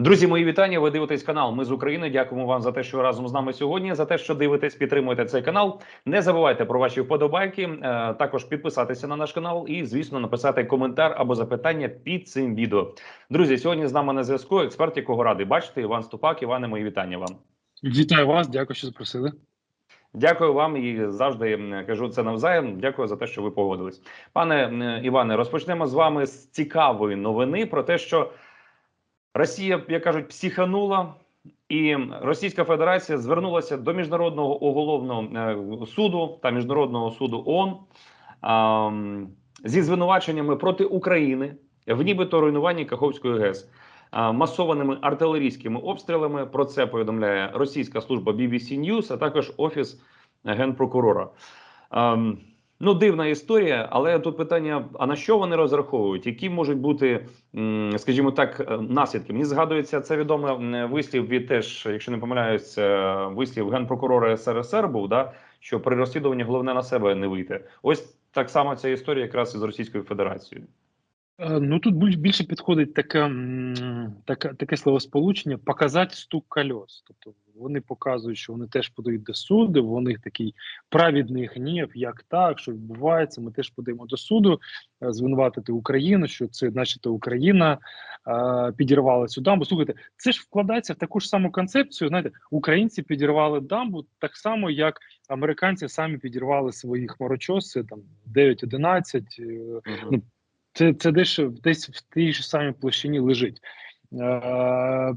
Друзі, мої вітання. Ви дивитесь канал. Ми з України. Дякуємо вам за те, що разом з нами сьогодні. За те, що дивитесь, підтримуєте цей канал. Не забувайте про ваші вподобайки. е, Також підписатися на наш канал і, звісно, написати коментар або запитання під цим відео. Друзі, сьогодні з нами на зв'язку експерт, якого радий бачити. Іван Ступак. Іване, мої вітання вам. Вітаю вас, дякую, що запросили. Дякую вам і завжди кажу це навзаєм. Дякую за те, що ви погодились. Пане Іване, розпочнемо з вами з цікавої новини про те, що Росія, як кажуть, психанула, і Російська Федерація звернулася до міжнародного уголовного е, суду та міжнародного суду ООН зі звинуваченнями проти України в нібито руйнуванні Каховської ГЕС. Масованими артилерійськими обстрілами про це повідомляє російська служба BBC News, а також офіс генпрокурора. Ну, дивна історія, але тут питання: а на що вони розраховують? Які можуть бути, скажімо так, е, наслідки? Мені згадується це відомий вислів від теж, якщо не помиляюсь, е, вислів генпрокурора СРСР був, да, що при розслідуванні головне на себе не вийти. Ось так само ця історія якраз із Російською Федерацією. Е, Ну тут більш- більше підходить таке, таке, таке словосполучення показати стук кольос. Тобто вони показують, що вони теж подають до суду, них такий праведний гнів, як так, що відбувається. Ми теж подаємо до суду, е, звинуватити Україну, що це, начебто, Україна е, підірвала цю дамбу. Слухайте, це ж вкладається в таку ж саму концепцію. Знаєте, українці підірвали дамбу так само, як американці самі підірвали свої хмарочоси там 9-11, е, Мгм. Це, це десь, десь в тій ж самій площині лежить. Е,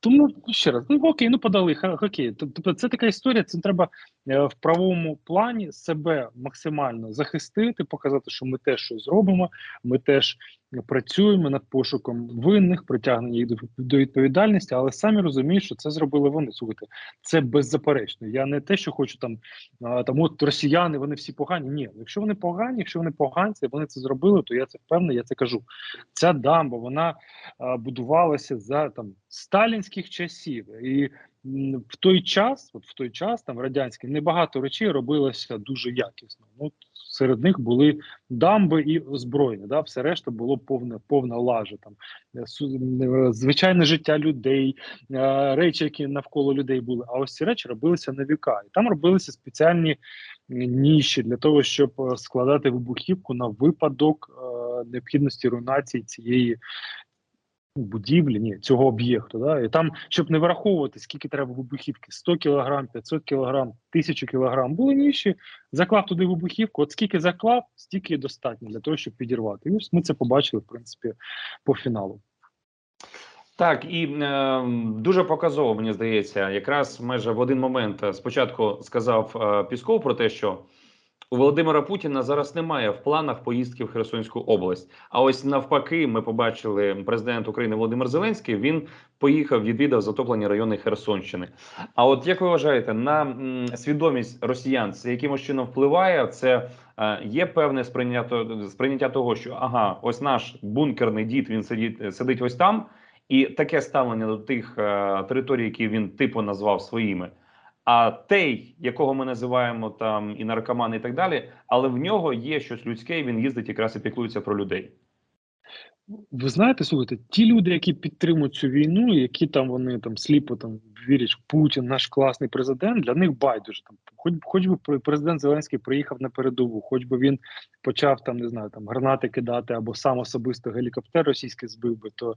тому ще раз, ну окей, ну подали хокей. Тобто це така історія. Це треба е, в правовому плані себе максимально захистити, показати, що ми теж щось зробимо. Ми теж працюємо над пошуком винних, притягнення їх до, відповідальності, але самі розуміють, що це зробили вони. Слухайте, це беззаперечно. Я не те, що хочу там, там от росіяни, вони всі погані. Ні, якщо вони погані, якщо вони поганці, вони це зробили, то я це впевнений, я це кажу. Ця дамба вона будувалася за там сталінських часів, і в той час, от в той час, там радянський, небагато речей робилося дуже якісно. Ну серед них були дамби і озброєння. Да, все решта було повне, повна лажа. Там е, е, звичайне життя людей, е, речі, які навколо людей були. А ось ці речі робилися на віка, і там робилися спеціальні ніші для того, щоб складати вибухівку на випадок необхідності руйнації цієї. Будівлі, ні, цього об'єкту, да, і там, щоб не враховувати, скільки треба вибухівки: 100 кілограм, 500 кілограм, 1000 кілограм, були ніші, заклав туди вибухівку. От скільки заклав, стільки достатньо для того, щоб підірвати. І ось ми це побачили, в принципі, по фіналу. Так, і е, дуже показово, мені здається, якраз майже в один момент е, спочатку сказав е, Пісков про те, що у Володимира Путіна зараз немає в планах поїздки в Херсонську область. А ось навпаки, ми побачили президент України Володимир Зеленський. Він поїхав, відвідав затоплені райони Херсонщини. А от як ви вважаєте, на свідомість росіян це якимось чином впливає? Це е, є певне сприйняття, сприйняття того, що ага, ось наш бункерний дід він сидить, сидить ось там. І таке ставлення до тих е, територій, які він типу назвав своїми. А той, якого ми називаємо там і наркоман, і так далі, але в нього є щось людське, і він їздить якраз і піклується про людей. Ви знаєте, слухайте, ті люди, які підтримують цю війну, які там вони там сліпо там вірять, що Путін наш класний президент, для них байдуже там. Хоч хоч би пр- президент Зеленський приїхав на передову, хоч би він почав там, не знаю, там гранати кидати або сам особисто гелікоптер російський збив би, то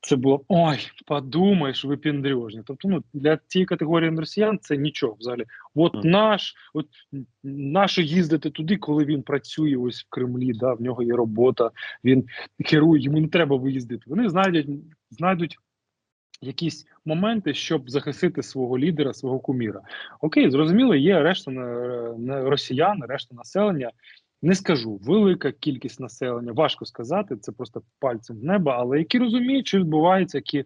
це було ой, подумаєш, ви піндрюжні. Тобто, ну для цієї категорії росіян це нічого взагалі. От наш, от наше їздити туди, коли він працює ось в Кремлі, да, в нього є робота, він керує, йому не треба виїздити. Вони знайдуть, знайдуть якісь моменти, щоб захистити свого лідера, свого куміра. Окей, зрозуміло, є решта на, на росіян, решта населення. Не скажу, велика кількість населення, важко сказати, це просто пальцем в небо, але які розуміють, що відбувається, які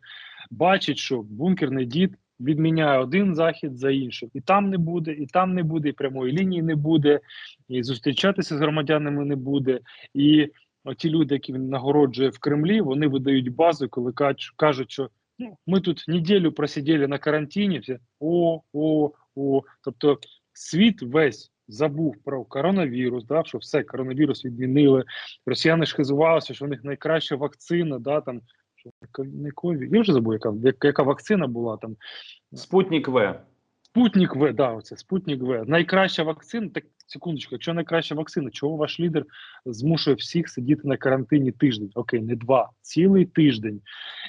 бачать, що бункерний дід відміняє один захід за іншим, і там не буде, і там не буде, і прямої лінії не буде, і зустрічатися з громадянами не буде. І ті люди, які він нагороджує в Кремлі, вони видають базу, коли кажуть, що ну, ми тут неділю просиділи на карантині, всі о, о, о. Тобто світ весь забув про коронавірус, да, що все, коронавірус відмінили. Росіяни ж хизувалися, що в них найкраща вакцина, да, там Що, не ковід. Я вже забув, яка, яка, яка вакцина була там. Спутник В. Спутник В, да, оце Спутник В. Найкраща вакцина. Так, секундочку, якщо найкраща вакцина, чого ваш лідер змушує всіх сидіти на карантині тиждень? Окей, не два, цілий тиждень.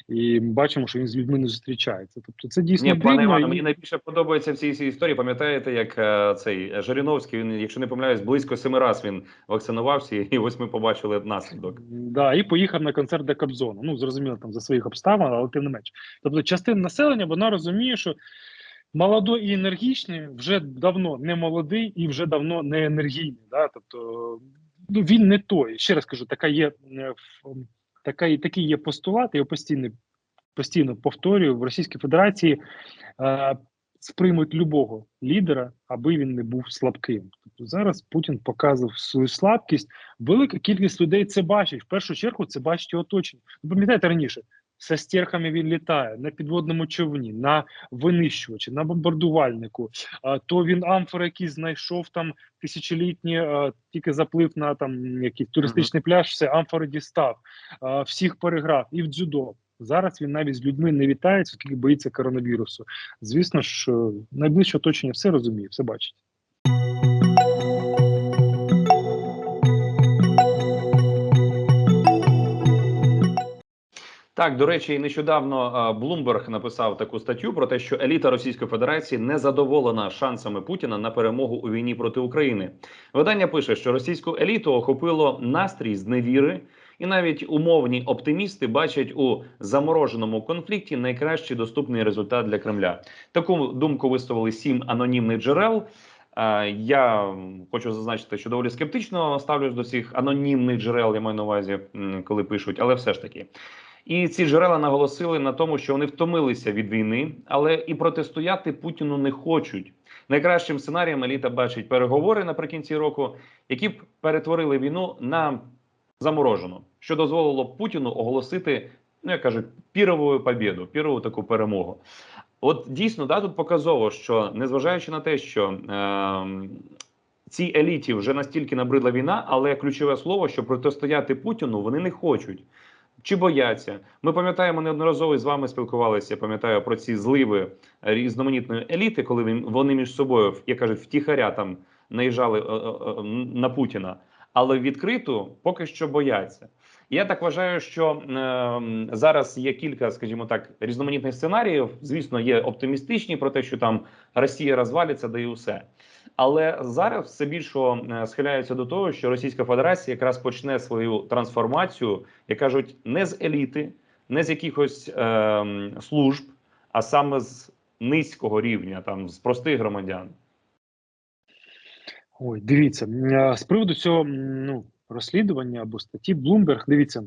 І бачимо, що він з людьми не зустрічається. Тобто це дійсно Ні, пане. Іване, і- мені найбільше подобається в цій історії. Пам'ятаєте, як е, цей Жириновський, він, якщо не помиляюсь, близько семи разів він вакцинувався, і ось ми побачили наслідок. Да, і поїхав на концерт до Кобзона. Ну, зрозуміло, там за своїх обставин, але тим не менш. Тобто, частина населення вона розуміє, що молодой і енергічний вже давно не молодий і вже давно не енергійний. Да? Тобто, ну він не той. Ще раз кажу, така є е, така, і такий є постулат, я постійно, постійно повторюю в Російській Федерації. Е, сприймуть любого лідера, аби він не був слабким. Тобто зараз Путін показував свою слабкість. Велика кількість людей це бачить. В першу чергу це бачить оточення. Ви пам'ятаєте раніше? З стерхами він літає на підводному човні, на винищувачі, на бомбардувальнику. То він амфори, який знайшов там тисячолітні, тільки заплив на там якийсь туристичний пляж, все амфори дістав, всіх переграв і в дзюдо. Зараз він навіть з людьми не вітається, оскільки боїться коронавірусу. Звісно ж, е, найближче оточення все розуміє, все бачить. Так, до речі, нещодавно Блумберг написав таку статтю про те, що еліта Російської Федерації не задоволена шансами Путіна на перемогу у війні проти України. Видання пише, що російську еліту охопило настрій зневіри, і навіть умовні оптимісти бачать у замороженому конфлікті найкращий доступний результат для Кремля. Таку думку висловили сім анонімних джерел. Я хочу зазначити, що доволі скептично ставлюсь до цих анонімних джерел. Я маю на увазі, коли пишуть, але все ж таки. І ці джерела наголосили на тому, що вони втомилися від війни, але і протистояти Путіну не хочуть. Найкращим сценарієм еліта бачить переговори наприкінці року, які б перетворили війну на заморожену, що дозволило Путіну оголосити, ну як кажуть, пірову побіду, пірову таку перемогу. От дійсно да, тут показово, що незважаючи на те, що е, цій еліті вже настільки набридла війна, але ключове слово, що протистояти Путіну вони не хочуть. Чи бояться? Ми пам'ятаємо неодноразово з вами спілкувалися. Пам'ятаю про ці зливи різноманітної еліти, коли вони між собою, як кажуть, втіхаря там наїжджали е, е, е, на Путіна, але відкрито поки що бояться. Я так вважаю, що е, зараз є кілька, скажімо так, різноманітних сценаріїв. Звісно, є оптимістичні про те, що там Росія розвалиться, да і усе. Але зараз все більше е, схиляються до того, що Російська Федерація якраз почне свою трансформацію, як кажуть, не з еліти, не з якихось е, служб, а саме з низького рівня, там з простих громадян. Ой, дивіться, е, з приводу цього ну, розслідування або статті Bloomberg, дивіться,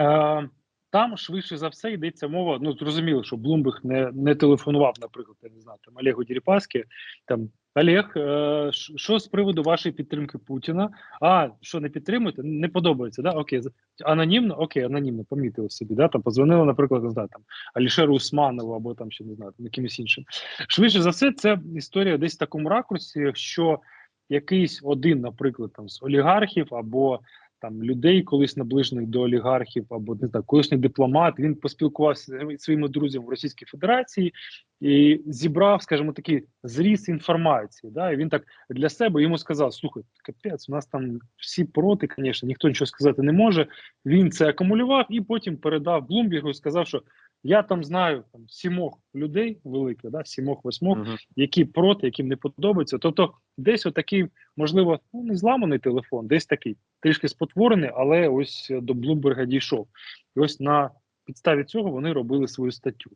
е, там швидше за все йдеться мова. Ну зрозуміло, що Bloomberg не, не телефонував, наприклад, я не знаю, там Олегу Діріпаски, там Олег, е, що з приводу вашої підтримки Путіна? А що не підтримуєте? Не подобається, да? Окей, анонімно, окей, анонімно помітили собі. Да? Там позвонили, наприклад, не знаю, там Алішеру Усманову або там ще не знаю, там якимось іншим. Швидше за все, це історія десь в такому ракурсі, що якийсь один, наприклад, там з олігархів або там людей, колись наближених до олігархів, або не знаю, колишній дипломат. Він поспілкувався зі своїми друзями в Російській Федерації і зібрав, скажімо, такий зріз інформації. Да? І він так для себе йому сказав: слухай, капець, у нас там всі проти, звісно, ніхто нічого сказати не може. Він це акумулював і потім передав Блумбергу і сказав, що я там знаю там сімох людей великих, да, сімох восьмох Мгм. які проти, яким не подобається. Тобто, десь отакий, можливо, ну не зламаний телефон, десь такий трішки спотворений, але ось до Блумберга дійшов. І ось на підставі цього вони робили свою статтю.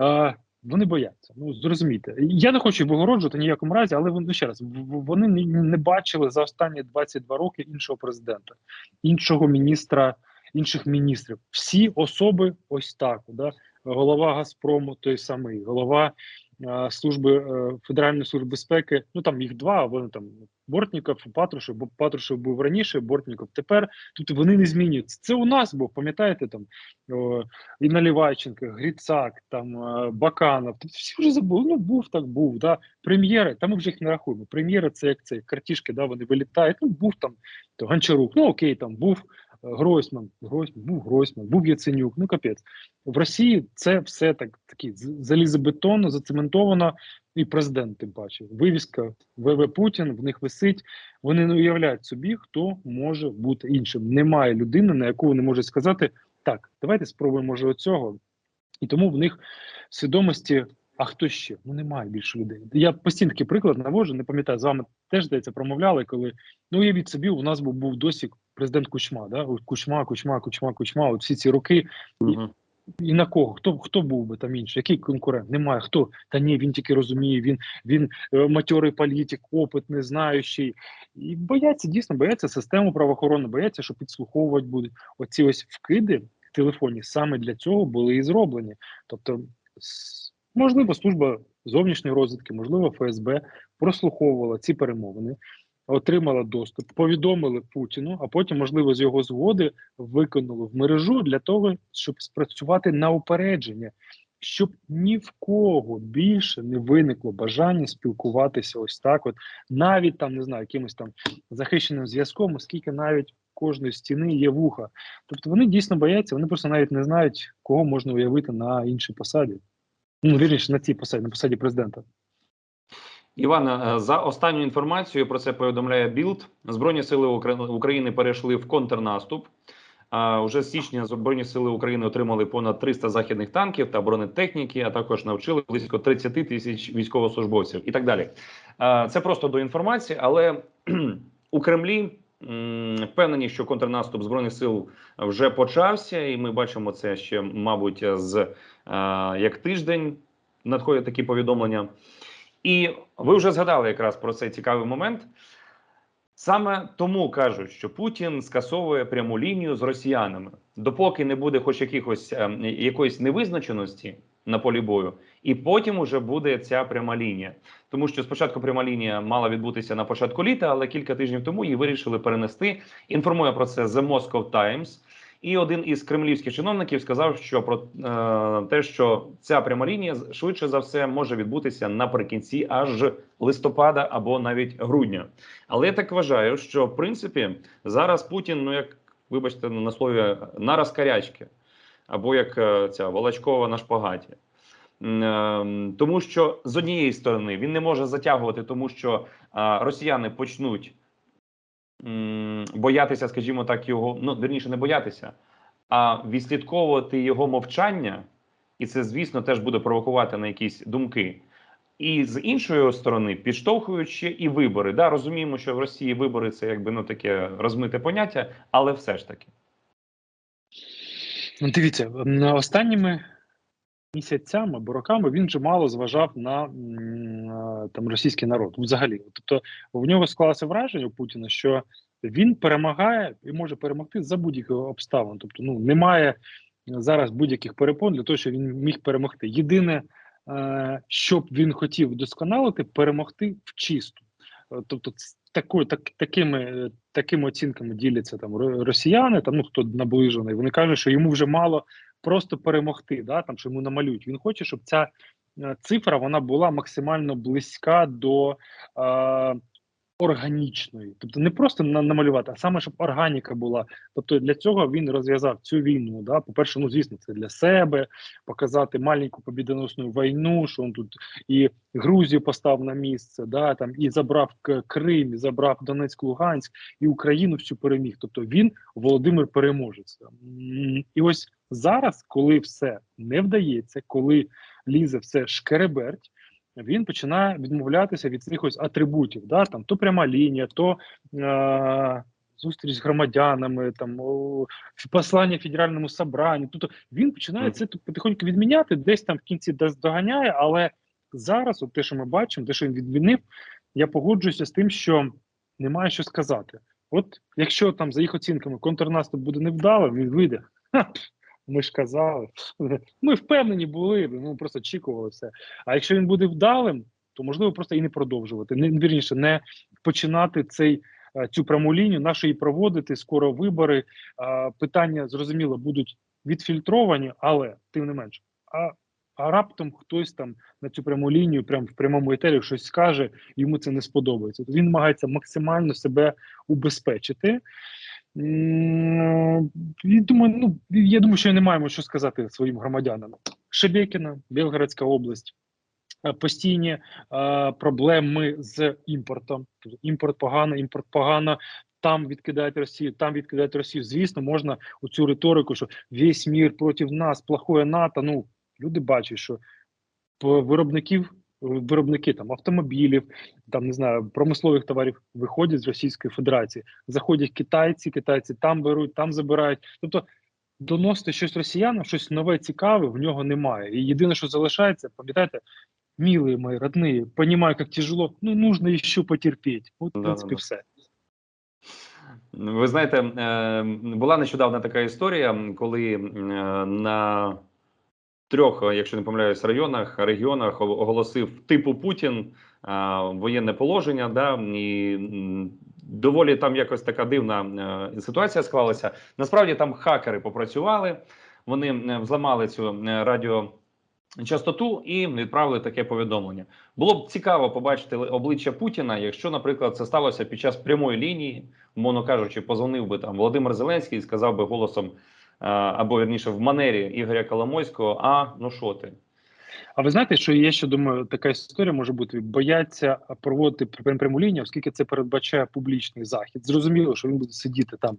Е, вони бояться. Ну зрозумійте. Я не хочу вигороджувати ніякому разі, але вони ну, ще раз вони не бачили за останні 22 роки іншого президента, іншого міністра, інших міністрів. Всі особи ось так. Да? Голова Газпрому, той самий, голова е, служби е, Федеральної служби безпеки. Ну там їх два. Вони там Бортніков, Патрушев, бо Патрушев був раніше, Бортніков тепер. Тут вони не змінюються. Це у нас був, пам'ятаєте, там о, і Наливайченко, Грицак, там е, Баканов. Тут всі вже забули. Ну був так, був. Да. Прем'єри, там ми вже їх не рахуємо. Прем'єри це як це картішки, да, вони вилітають. Ну був там то Гончарук. Ну окей, там був Гройсман, Гройсман, був Гройсман, був Яценюк. Ну капець. В Росії це все так такі залізобетонно, зацементовано, і президент тим паче. Вивіска ВВ Путін в них висить. Вони не уявляють собі, хто може бути іншим. Немає людини, на яку вони можуть сказати так, давайте спробуємо може оцього. І тому в них свідомості. А хто ще? Ну немає більше людей. Я постійно такий приклад наводжу, не пам'ятаю, з вами теж здається промовляли, коли ну уявіть собі, у нас був досі президент Кучма, да? От Кучма, Кучма, Кучма, Кучма. От всі ці роки. Мгм. І на кого? Хто хто був би там інший? Який конкурент? Немає. Хто? Та ні, він тільки розуміє, він він е, матьорий політик, опитний, знаючий. І бояться, дійсно бояться систему правоохорони, бояться, що підслуховувати будуть. Оці ось вкиди в телефоні саме для цього були і зроблені. Тобто, можливо, служба зовнішньої розвідки, можливо, ФСБ прослуховувала ці перемовини. Отримала доступ, повідомили Путіну, а потім, можливо, з його згоди виконали в мережу для того, щоб спрацювати на упередження, щоб ні в кого більше не виникло бажання спілкуватися ось так, от навіть там не знаю, якимось там захищеним зв'язком, оскільки навіть кожної стіни є вуха. Тобто вони дійсно бояться, вони просто навіть не знають, кого можна уявити на іншій посаді. Ну, вірніше, на цій посаді, на посаді президента. Івана, е, за останньою інформацією про це повідомляє Білд. Збройні сили України перейшли в контрнаступ. Уже з січня Збройні сили України отримали понад 300 західних танків та бронетехніки, а також навчили близько 30 тисяч військовослужбовців і так далі. Це просто до інформації, але у Кремлі впевнені, що контрнаступ збройних сил вже почався, і ми бачимо це ще, мабуть, з е, як тиждень надходять такі повідомлення. І ви вже згадали якраз про цей цікавий момент. Саме тому кажуть, що Путін скасовує пряму лінію з росіянами, допоки не буде хоч якихось е, якоїсь невизначеності на полі бою, і потім уже буде ця пряма лінія. Тому що спочатку пряма лінія мала відбутися на початку літа, але кілька тижнів тому її вирішили перенести. Інформує про це The Moscow Times. І один із кремлівських чиновників сказав, що про е, те, що ця пряма лінія швидше за все може відбутися наприкінці аж листопада або навіть грудня. Але я так вважаю, що в принципі зараз Путін, ну як вибачте на слові, на розкарячки, або як е, ця Волочкова на шпагаті. Ем, Тому що з однієї сторони він не може затягувати, тому що а, росіяни почнуть боятися, скажімо так, його ну вірніше не боятися, а відслідковувати його мовчання, і це, звісно, теж буде провокувати на якісь думки. І з іншої сторони, підштовхуючи і вибори. Да, розуміємо, що в Росії вибори це якби ну таке розмите поняття, але все ж таки. Ну, Дивіться, останніми місяцями або роками він вже мало зважав на е, там російський народ взагалі. Тобто в нього склалося враження у Путіна, що він перемагає і може перемогти за будь-яких обставин. Тобто, ну немає зараз будь-яких перепон для того, щоб він міг перемогти. Єдине, е, що б він хотів вдосконалити, перемогти в чисту. Е, Тобто, такою, так, такими, такими оцінками діляться там росіяни, там ну хто наближений. Вони кажуть, що йому вже мало просто перемогти, да, там що йому намалюють. Він хоче, щоб ця е, цифра вона була максимально близька до е, органічної, тобто не просто на- намалювати, а саме щоб органіка була. Тобто для цього він розв'язав цю війну. Да, по перше, ну звісно, це для себе показати маленьку побідоносну війну, що він тут і Грузію поставив на місце, да там і забрав Крим, і забрав Донецьк, Луганськ, і Україну всю переміг. Тобто він Володимир переможець. І ось зараз, коли все не вдається, коли лізе все шкереберть, він починає відмовлятися від цих ось атрибутів. Да? Там то пряма лінія, то е- зустріч з громадянами, там о, послання федеральному собранню. Тобто він починає це потихоньку відміняти, десь там в кінці доганяє, але зараз, от те, що ми бачимо, те, що він відмінив, я погоджуюся з тим, що немає що сказати. От якщо там за їх оцінками контрнаступ буде невдалим, він вийде. Ха, ми ж казали. Ми впевнені були, ну просто очікували все. А якщо він буде вдалим, то можливо просто і не продовжувати. Не вірніше, не починати цей. е, Цю пряму лінію нашу її проводити скоро вибори. Питання зрозуміло будуть відфільтровані, але тим не менше. А, а раптом хтось там на цю пряму лінію, прямо в прямому етері, щось скаже, йому це не сподобається. Він намагається максимально себе убезпечити. І думаю, ну я думаю, що не маємо що сказати своїм громадянам. Шебекіна, Білгородська область. е, Постійні е, проблеми з імпортом. Імпорт погано, імпорт погано. Там відкидають Росію, там відкидають Росію. Звісно, можна у цю риторику, що весь мір проти нас, плохое НАТО. Ну люди бачать, що виробників, виробники там автомобілів, там не знаю, промислових товарів виходять з Російської Федерації. Заходять китайці, китайці там беруть, там забирають. Тобто доносити щось росіянам, щось нове, цікаве в нього немає. І єдине, що залишається, пам'ятаєте, милые мої, родные, понимаю, як тяжело, ну нужно ще потерпеть. От, в принципі, все. Ви знаєте, е, була нещодавна така історія, коли е, на трьох, якщо не помиляюсь, районах, регіонах оголосив типу Путін е, воєнне положення, да, і доволі там якось така дивна е, ситуація склалася. Насправді там хакери попрацювали, вони е, взламали цю е, радіо. Частоту і відправили таке повідомлення. Було б цікаво побачити обличчя Путіна, якщо, наприклад, це сталося під час прямої лінії, умовно кажучи, позвонив би там Володимир Зеленський і сказав би голосом е, або вірніше в манері Ігоря Коломойського: А ну що ти? А ви знаєте, що я ще думаю, така історія може бути. Бояться проводити прям- пряму лінію, оскільки це передбачає публічний захід. Зрозуміло, що він буде сидіти там.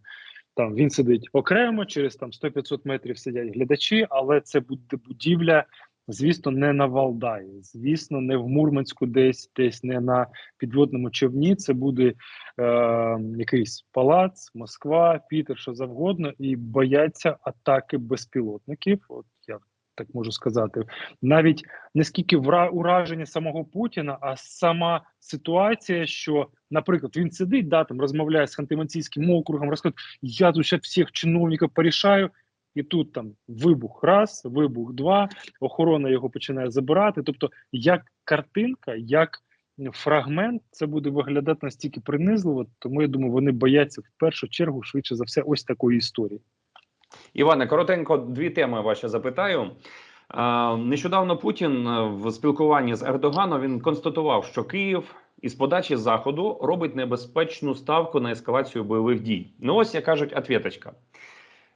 Там він сидить окремо, через там 100-500 метрів сидять глядачі, але це буде будівля, звісно, не на Валдаї, звісно, не в Мурманську, десь десь не на підводному човні. Це буде е, якийсь палац, Москва, Пітер, що завгодно, і бояться атаки безпілотників. От я так можу сказати, навіть не скільки ураження самого Путіна, а сама ситуація, що, наприклад, він сидить, да, там розмовляє з Ханти-Мансійським округом, розказує, я тут всіх чиновників порішаю, і тут там вибух раз, вибух два, охорона його починає забирати. Тобто, як картинка, як фрагмент, це буде виглядати настільки принизливо, тому я думаю, вони бояться в першу чергу, швидше за все, ось такої історії. Іване, коротенько дві теми ваші запитаю. Нещодавно Путін в спілкуванні з Ердоганом він констатував, що Київ із подачі заходу робить небезпечну ставку на ескалацію бойових дій. Ну ось як кажуть, ответочка.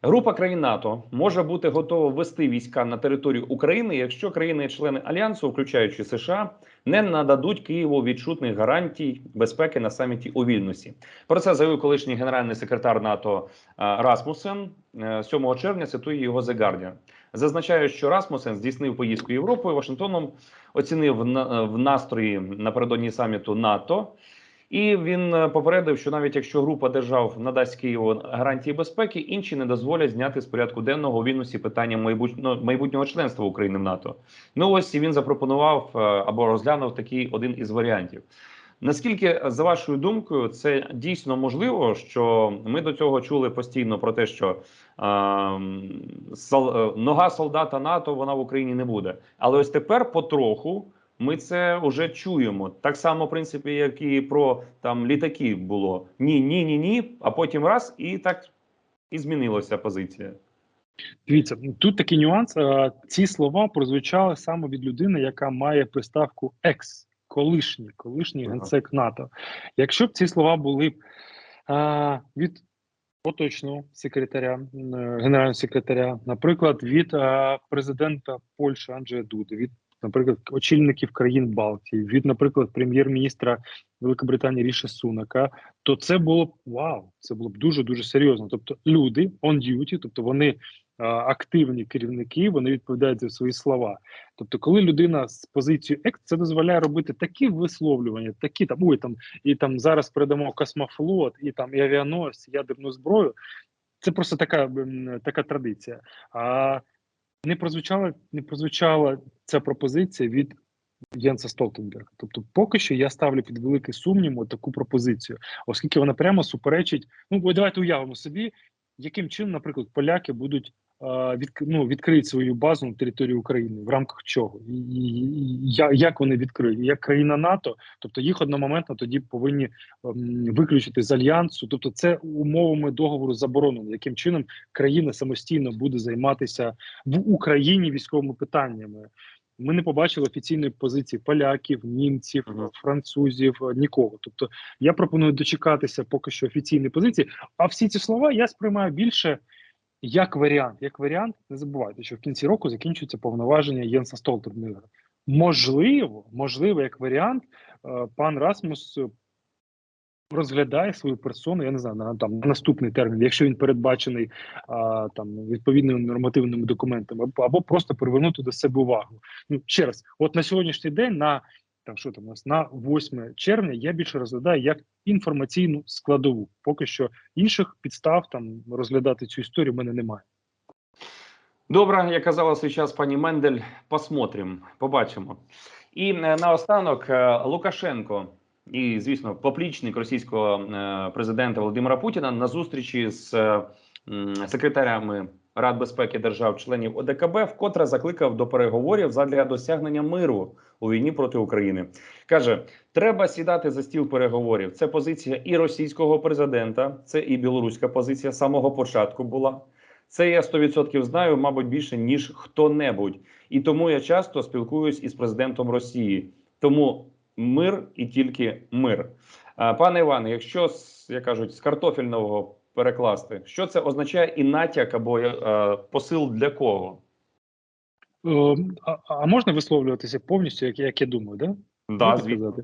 Група країн НАТО може бути готова ввести війська на територію України, якщо країни-члени альянсу, включаючи США, не нададуть Києву відчутних гарантій безпеки на саміті у Вільнюсі. Про це заявив колишній генеральний секретар НАТО е, Расмусен Е, 7 червня. Цитує його The Guardian. Зазначає, що Расмусен здійснив поїздку Європою Вашингтоном, оцінив на- в настрої напередодні саміту НАТО. І він е, попередив, що навіть якщо група держав надасть Києву гарантії безпеки, інші не дозволять зняти з порядку денного у Вільнюсі питання майбутнього, майбутнього членства України в НАТО. Ну ось і він запропонував е, або розглянув такий один із варіантів. Наскільки, за вашою думкою, це дійсно можливо, що ми до цього чули постійно про те, що е, сол, е, нога солдата НАТО вона в Україні не буде. Але ось тепер потроху ми це вже чуємо. Так само, в принципі, як і про там літаки було ні, ні, ні, ні. А потім раз і так і змінилася позиція. Дивіться, тут такий нюанс. Ці слова прозвучали саме від людини, яка має приставку екс, колишній, колишній Ага. генсек НАТО. Якщо б ці слова були б від поточного секретаря, генерального секретаря, наприклад, від президента Польщі Анджея Дуди, від Наприклад, очільників країн Балтії, від, наприклад, прем'єр-міністра Великобританії Ріші Сунака, то це було б вау, це було б дуже дуже серйозно. Тобто, люди on duty, тобто вони активні керівники, вони відповідають за свої слова. Тобто, коли людина з позицією екс, це дозволяє робити такі висловлювання, такі там ой, там і там зараз передамо космофлот, і там і авіаносці, ядерну зброю. Це просто така, така традиція. А не прозвучала, не прозвучала ця пропозиція від Єнса Столтенберга. Тобто, поки що я ставлю під великий сумнів таку пропозицію, оскільки вона прямо суперечить. Ну, давайте уявимо собі, яким чином, наприклад, поляки будуть від, ну, відкриють свою базу на території України в рамках чого, і, і, і як вони відкриють, як країна НАТО, тобто їх одномоментно тоді повинні ем, виключити з альянсу. Тобто, це умовами договору заборонено, яким чином країна самостійно буде займатися в Україні військовими питаннями. Ми не побачили офіційної позиції поляків, німців, французів, е, нікого. Тобто я пропоную дочекатися поки що офіційної позиції. А всі ці слова я сприймаю більше як варіант. Як варіант, не забувайте, що в кінці року закінчується повноваження Єнса Столтербнера. Можливо, можливо, як варіант, е, пан Расмус е, розглядає свою персону, я не знаю, на там на наступний термін, якщо він передбачений а, там відповідними нормативними документами, або просто привернути до себе увагу. Ну ще раз, от на сьогоднішній день, на там що там у нас на 8 червня, я більше розглядаю як інформаційну складову. Поки що інших підстав там розглядати цю історію в мене немає. Добре, як казала свій час пані Мендель, посмотрим, побачимо. І е, наостанок е, Лукашенко і, звісно, поплічник російського е, президента Володимира Путіна на зустрічі з секретарями Рад безпеки держав-членів ОДКБ вкотре закликав до переговорів задля досягнення миру у війні проти України. каже: треба сідати за стіл переговорів. Це позиція і російського президента, це і білоруська позиція з самого початку була. Це я 100% знаю, мабуть, більше ніж хто-небудь. І тому я часто спілкуюсь із президентом Росії. Тому мир і тільки мир. Пане Іване, якщо як кажуть, з картофельного перекласти, що це означає і натяк або е, посил для кого? Е, а, а можна висловлюватися повністю, як, як я думаю, да? Да, звісно.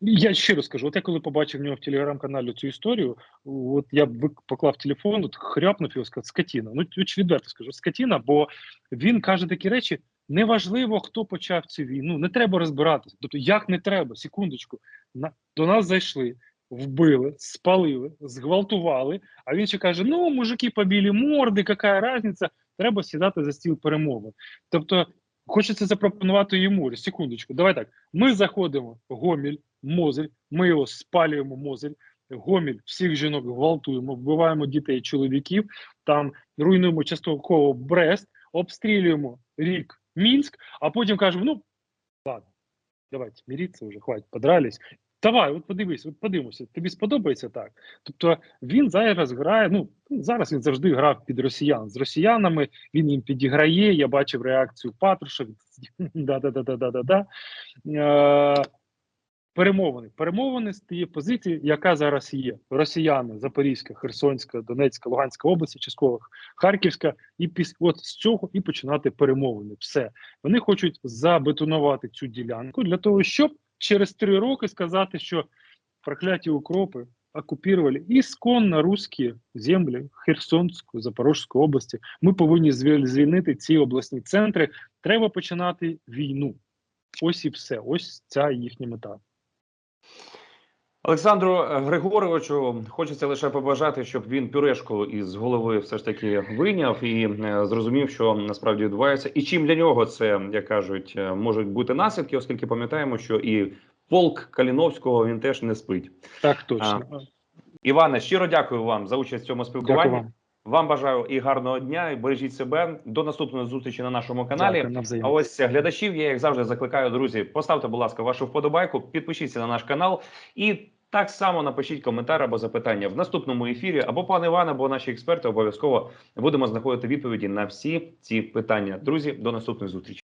Я щиро скажу, от я коли побачив в нього в телеграм-каналі цю історію, от я вик- поклав телефон, от хряпнув його, сказав, скотіна. Ну, відверто скажу, скотіна, бо він каже такі речі, неважливо, хто почав цю війну, не треба розбиратися. Тобто, як не треба, секундочку, на, до нас зайшли, вбили, спалили, зґвалтували, а він ще каже, ну, мужики побили морди, яка різниця, треба сідати за стіл перемовин. Тобто, Хочеться запропонувати йому секундочку. Давай так. Ми заходимо Гоміль, Мозель, ми його спалюємо Мозель. Гоміль, всіх жінок гвалтуємо, вбиваємо дітей, чоловіків, там руйнуємо частково Брест, обстрілюємо рік Мінськ, а потім кажемо: ну ладно, давайте міріться вже, хватить, подрались. Давай, от подивись, от подивимося, тобі сподобається так. Тобто він зараз грає. Ну зараз він завжди грав під росіян. З росіянами він їм підіграє. Я бачив реакцію Патруша. Е, Перемовини. Перемовини з тієї позиції, яка зараз є. Росіяни, Запорізька, Херсонська, Донецька, Луганська області, частково Харківська, і піс... от з цього і починати перемовини. Все. Вони хочуть забетонувати цю ділянку для того, щоб через три роки сказати, що прокляті укропи окупували ісконно русські землі Херсонської, Запорізької області. Ми повинні звільнити ці обласні центри. Треба починати війну. Ось і все. Ось ця їхня мета. Олександру е, Григоровичу хочеться лише побажати, щоб він пюрешку із голови все ж таки вийняв і е, зрозумів, що насправді відбувається, і чим для нього це як кажуть, е, можуть бути наслідки, оскільки пам'ятаємо, що і полк Каліновського він теж не спить. Так точно. Іване, щиро дякую вам за участь в цьому спілкуванні. Дякую вам. Вам бажаю і гарного дня, і бережіть себе. До наступної зустрічі на нашому каналі. Дякую. А ось глядачів я як завжди закликаю, друзі. Поставте, будь ласка, вашу вподобайку, підпишіться на наш канал і так само напишіть коментар або запитання в наступному ефірі. Або пан Іван, або наші експерти обов'язково будемо знаходити відповіді на всі ці питання. Друзі, до наступної зустрічі.